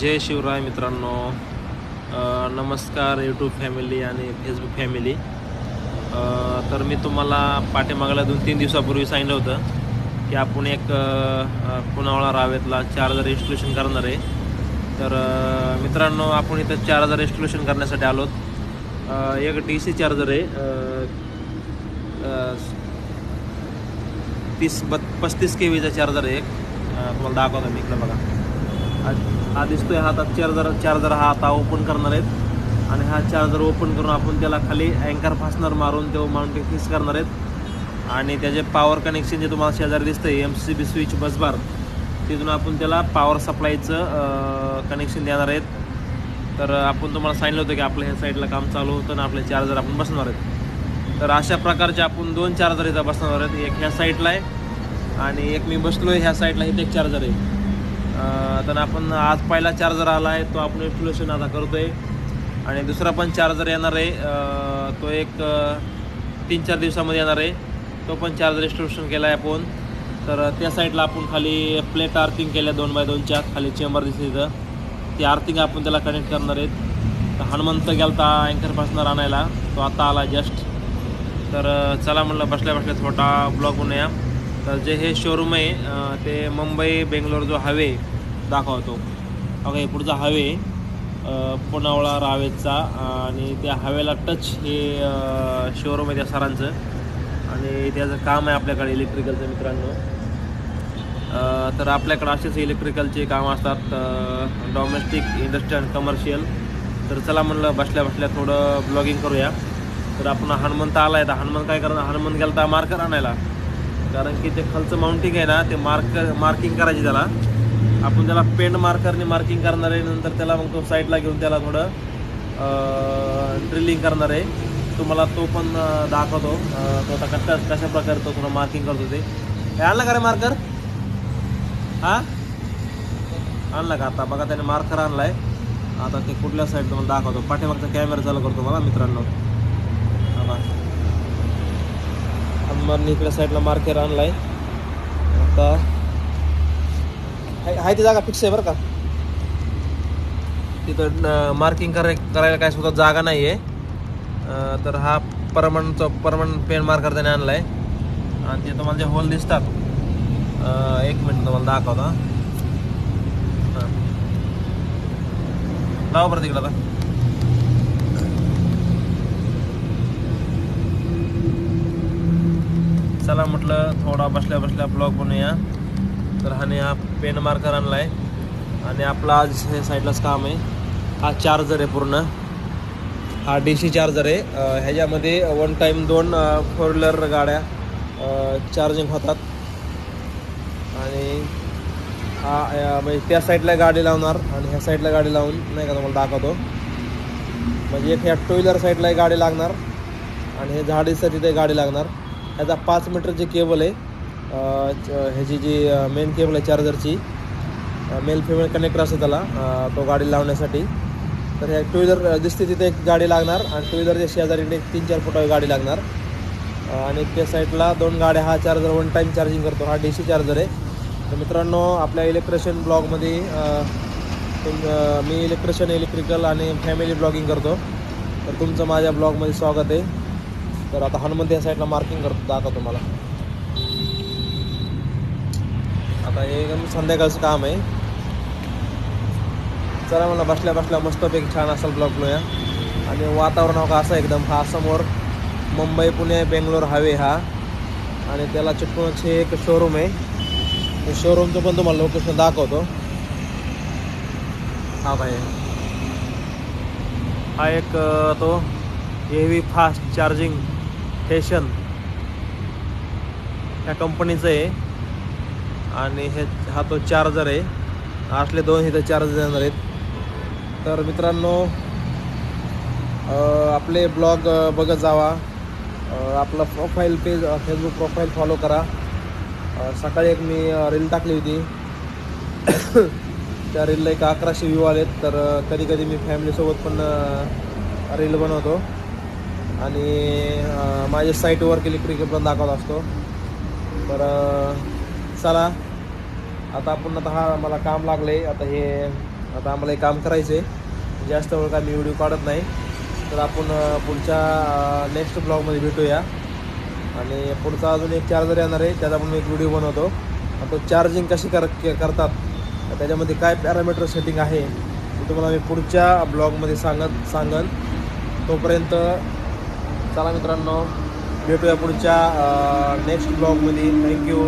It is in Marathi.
जय शिवराय मित्रांनो. नमस्कार यूट्यूब फॅमिली आणि फेसबुक फॅमिली तर मी तुम्हाला पाठीमागला दोन तीन दिवसापूर्वी सांगितलं होतं की आपण एक पुनावळा रावेतला चार्जर इन्स्टॉलेशन करणार आहे. तर मित्रांनो आपण इथं चार्जर इन्स्टॉलेशन करण्यासाठी आलो एक डी सी चार्जर आहे तीस बत् पस्तीस के वीचा चार्जर आहे एक. तुम्हाला दाखवतो मी इकडं बघा. हा- हा दिसतोय हातात चार्जर चार्जर हा आता ओपन करणार आहेत. आणि हा चार्जर ओपन करून आपण त्याला खाली अँकर फासनर मारून तो माउंटिंग फिक्स करणार आहेत. आणि त्याचे पॉवर कनेक्शन जे तुम्हाला शेजारी दिसतंय M C B switch busbar तिथून आपण त्याला पॉवर सप्लायचं कनेक्शन देणार आहेत. तर आपण तुम्हाला सांगितलं होतं की आपल्या ह्या साईडला काम चालू होतं आणि आपले चार्जर आपण बसणार आहेत. तर अशा प्रकारचे आपण दोन चार्जर इथं बसणार आहेत. एक ह्या साईडला आहे आणि एक मी बसलो आहे ह्या साईडला इथे एक चार्जर आहे. तर आपण आज पहिला चार्जर आला आहे तो आपण इन्स्टॉलेशन आता करतो आहे आणि दुसरा पण चार्जर येणार आहे तो एक तीन चार दिवसामध्ये येणार आहे. तो पण चार्जर इन्स्टॉलेशन केला आहे आपण. तर त्या साईडला आपण खाली प्लेट आर्थिंग केल्या दोन बाय दोनच्या खाली चेंबर दिसते तिथं ती आर्थिंग आपण त्याला कनेक्ट करणार आहेत. तर हनुमंत गेला होता अँकरपासून आणायला तो आता आला जस्ट तर चला म्हणलं बसल्या बसल्या छोटा ब्लॉग या तर जे हे शोरूम आहे ते मुंबई बेंगलोर जो हवे दाखवतो. ओके पुढचा हवे. पुनावळा रावेचा आणि त्या हवेला टच हे शोरूम आहे त्या सरांचं. आणि त्याचं काम आहे आपल्याकडे इलेक्ट्रिकलचं मित्रांनो. तर आपल्याकडे असेच इलेक्ट्रिकलचे काम असतात डॉमेस्टिक इंडस्ट्रियल कमर्शियल तर चला म्हणलं बसल्या बसल्या थोडं ब्लॉगिंग करूया. तर आपण हनुमंत आला आहे तर हनुमंत काय करणार? हनुमंत गेला तर मार्कर आणायला. कारण की ते खालचं माउंटिंग आहे ना ते मार्कर मार्किंग करायची त्याला. आपण त्याला पेंट मार्करने मार्किंग करणार आहे. नंतर त्याला मग तो साईडला घेऊन त्याला थोडं ड्रिलिंग करणार आहे. तुम्हाला तो पण दाखवतो. तो आता कशा कशा प्रकारे तो थोडं मार्किंग करतो ते. हे आणलं का रे मार्कर हां? आणला का आता? बघा त्याने मार्कर आणलाय. आता ते कुठल्या साईड तुम्हाला दाखवतो. पाठीमागचा कॅमेरा चालू करतो मला मित्रांनो. हा हनुमानने इकडल्या साईडला मार्कर आणलाय. आता हाय ती जागा फिक्स आहे बरं का. तिथं मार्किंग कराय करायला काय सुद्धा जागा नाही आहे तर हा परमनंटचा परमनंट पेन मार्कर त्याने आहे आणि ते तुम्हाला जे होल दिसतात एक मिनिट तुम्हाला दाखवता हां. हा. लावा बरं तिकडं आता. चला म्हटलं थोडा बसल्या बसल्या ब्लॉग बनूया. तर हाने हा पेन मार्कर आणलाय. आणि आपला आज हे साईडलाच काम आहे. हा चार्जर आहे पूर्ण. हा डी सी चार्जर आहे. ह्याच्यामध्ये वन टाईम दोन फोर व्हीलर गाड्या चार्जिंग होतात. आणि हा म्हणजे त्या साईडला गाडी लावणार आणि ह्या साईडला गाडी लावून नाही का तुम्हाला दाखवतो. म्हणजे एक ह्या टू व्हीलर साईडला गाडी लागणार आणि हे झाडीसाठी ते गाडी लागणार. ह्याचा पाच मीटरची केबल आहे. ह्याची जी मेन केबल आहे चार्जरची मेल फिमेल कनेक्टर असतो त्याला तो गाडी लावण्यासाठी. तर ह्या टू व्हीलर दिसते तिथे एक गाडी लागणार आणि टू व्हीलरच्या शेजारीकडे एक तीन चार फुटावी गाडी लागणार. आणि त्या साईडला दोन गाड्या हा चार्जर वन टाईम चार्जिंग करतो हा डी सी चार्जर आहे. तर मित्रांनो आपल्या इलेक्ट्रिशियन ब्लॉगमध्ये तुम मी इलेक्ट्रिशियन इलेक्ट्रिकल आणि फॅमिली ब्लॉगिंग करतो. तर तुमचं माझ्या ब्लॉगमध्ये स्वागत आहे. तर आता हनुमंत या साईडला मार्किंग करतो दाखवतो तुम्हाला. आता हे एकदम संध्याकाळचं काम आहे. चला मला बसल्या बसल्या मस्तपैकी छान असेल ब्लॉक लोया आणि वातावरण हो का असं एकदम हा समोर मुंबई पुणे बेंगलोर हायवे हा. आणि त्याला चिटकूनच हे एक शोरूम आहे. ते शोरूमचं पण तुम्हाला लोकेशन दाखवतो. हा भाई हा एक तो हेवी फास्ट चार्जिंग स्टेशन ह्या कंपनीचं आहे. आणि हे हा तो चार्जर आहे. असले दोन इथं चार्जर देणार आहेत. तर मित्रांनो आपले ब्लॉग बघत जावा. आपला आपलं profile page Facebook profile follow करा. सकाळी एक मी रील टाकली होती. त्या रीलला एक अकराशे व्ह्यू आलेत. तर कधी कधी मी फॅमिलीसोबत पण रील बनवतो. आणि माझ्या साईटवर इलेक्ट्रिकल पण दाखवत असतो. तर चला. आता आपण आता हा मला काम लागले आता हे आता आम्हाला हे काम करायचं आहे जास्त वेळ काय मी व्हिडिओ काढत नाही. तर आपण पुढच्या नेक्स्ट ब्लॉगमध्ये भेटूया. आणि पुढचा अजून एक चार्जर येणार आहे. त्याचा पण मी एक व्हिडिओ बनवतो. तो चार्जिंग कशी कर के- करतात. त्याच्यामध्ये काय पॅरामीटर सेटिंग आहे ते तुम्हाला मी पुढच्या ब्लॉगमध्ये सांगत सांगन. तोपर्यंत चला मित्रांनो. भेटूया पुढच्या नेक्स्ट ब्लॉगमध्ये थँक्यू